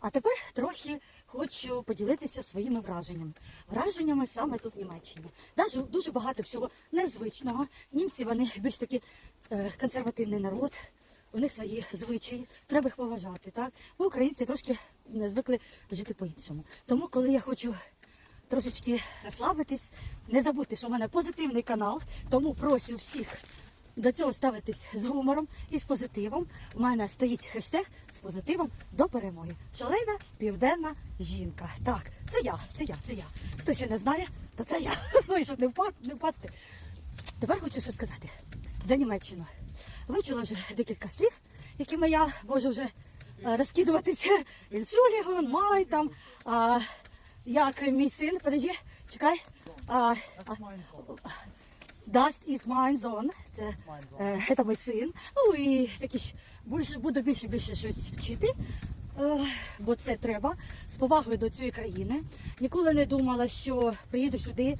А тепер трохи хочу поділитися своїми враженнями. Враженнями саме тут в Німеччині. Даже дуже багато всього незвичного. Німці вони більш такі е, консервативний народ. У них свої звичаї, треба їх поважати. Так? Ми, українці, трошки е, звикли жити по-іншому. Тому, коли я хочу трошечки розслабитись, не забудьте, що в мене позитивний канал, тому просю всіх до цього ставитись з гумором і з позитивом. У мене стоїть хештег з позитивом до перемоги. Шалена південна жінка. Так, це я, це я, це я. Хто ще не знає, то це я. Ну щоб не впасти, не впасти. Тепер хочу що сказати за Німеччину. Вивчила вже декілька слів, якими я можу вже розкидуватися. Інсулігон, май там. Як мій син, подожди, чекай. А, а, Dust is mine zone. Це, е, це мій син. Ну і такі більше, буду більше більше щось вчити. е, Бо це треба з повагою до цієї країни. Ніколи не думала, що приїду сюди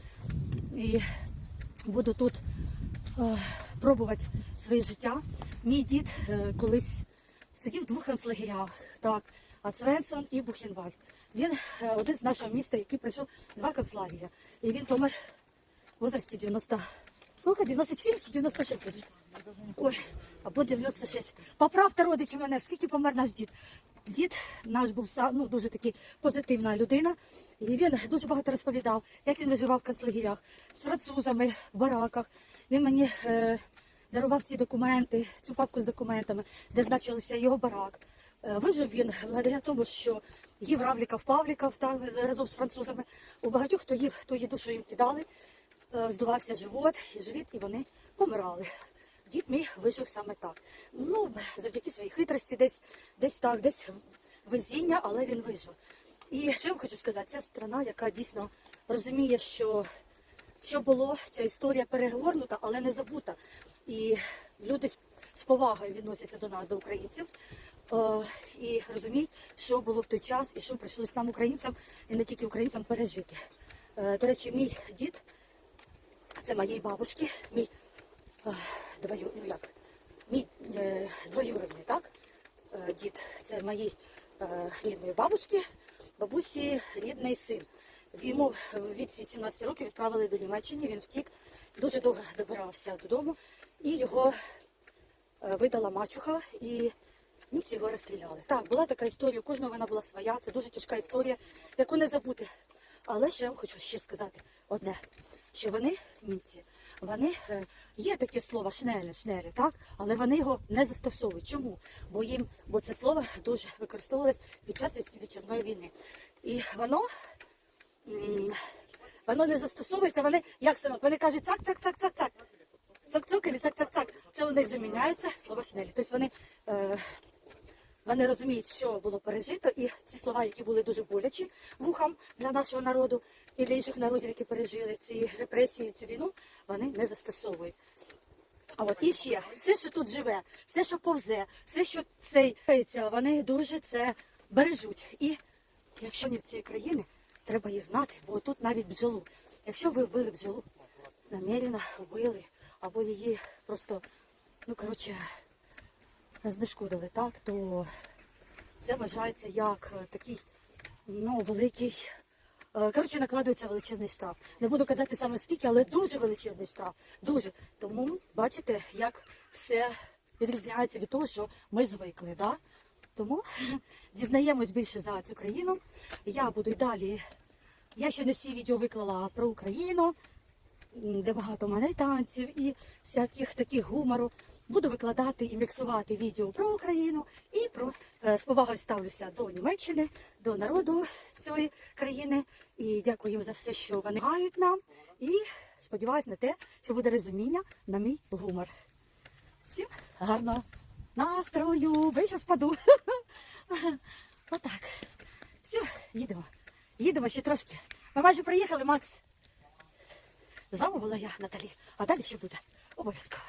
і буду тут е, пробувати своє життя. Мій дід е, колись сидів в двох концлагерях, так, а Цвенсон і Бухенвальд. Він е, один з нашого міста, який пройшов два концлагеря. І він помер в возрасті 90, сколько, 97 чи 96? Ой, або 96. Поправте родичі мене, скільки помер наш дід. Дід наш був ну, дуже такий позитивна людина. І він дуже багато розповідав, як він виживав в концлагерях з французами в бараках. Він мені е, дарував ці документи, цю папку з документами, де значилося його барак. Е, Вижив він благодаря тому, що їв равліків, павліків так, разом з французами. У багатьох, хто їв ту їду, що їм кидали, здувався живот і живіт, і вони помирали. Дід мій вижив саме так. Ну, завдяки своїй хитрості, десь, десь так, десь везіння, але він вижив. І що я вам хочу сказати, ця страна, яка дійсно розуміє, що, що було, ця історія перегорнута, але не забута. І люди з- повагою відносяться до нас, до українців. Е, і розуміють, що було в той час і що прийшлось нам, українцям, і не тільки українцям пережити. Е, До речі, мій дід, це моєї бабушки, мій е, двою, ну як, мій е, двоюродний, так? Е, Дід, це моїй е, рідної бабушки, бабусі рідний син. Йому в віці 17 років відправили до Німеччини, він втік, дуже довго добирався додому, і його е, видала мачуха, і німці його розстріляли. Так, була така історія, у кожного вона була своя, це дуже тяжка історія, яку не забути. Але ще я вам хочу ще сказати одне, що вони, німці, вони е, є таке слово шнелі, шнелі, так, але вони його не застосовують. Чому? Бо їм, бо це слово дуже використовувалось під час вітчизної війни. І воно, воно не застосовується, вони як синок, вони кажуть цак, цак, цак, цак, цак. Или цак-цак-цак. Це у них заміняється слово шнелі. Тобто вони, е, вони розуміють, що було пережито, і ці слова, які були дуже болячі вухам для нашого народу і для інших народів, які пережили ці репресії, цю війну, вони не застосовують. А от і ще все, що тут живе, все, що повзе, все, що цей вони дуже це бережуть. І якщо не в цієї країни, треба їх знати, бо тут навіть бджолу. Якщо ви вбили бджолу, намірено вбили, або її просто, ну коротше, знешкодили, так, то це вважається як е, такий ну, великий. е, Коротше, накладується величезний штраф. Не буду казати саме скільки, але дуже величезний штраф. Дуже. Тому бачите, як все відрізняється від того, що ми звикли. Да? Тому дізнаємось більше за цю країну. Я буду й далі. Я ще не всі відео виклала про Україну, де багато мене танців і всяких таких гумору. Буду викладати і міксувати відео про Україну і про е, з повагою ставлюся до Німеччини, до народу цієї країни. І дякую їм за все, що вони гають нам. І сподіваюся на те, що буде розуміння на мій гумор. Всім гарного настрою! Ви зараз впаду. Отак. Все, їдемо. Їдемо ще трошки. Ми майже приїхали, Макс. З вами була я, Наталі. А далі ще буде обов'язково.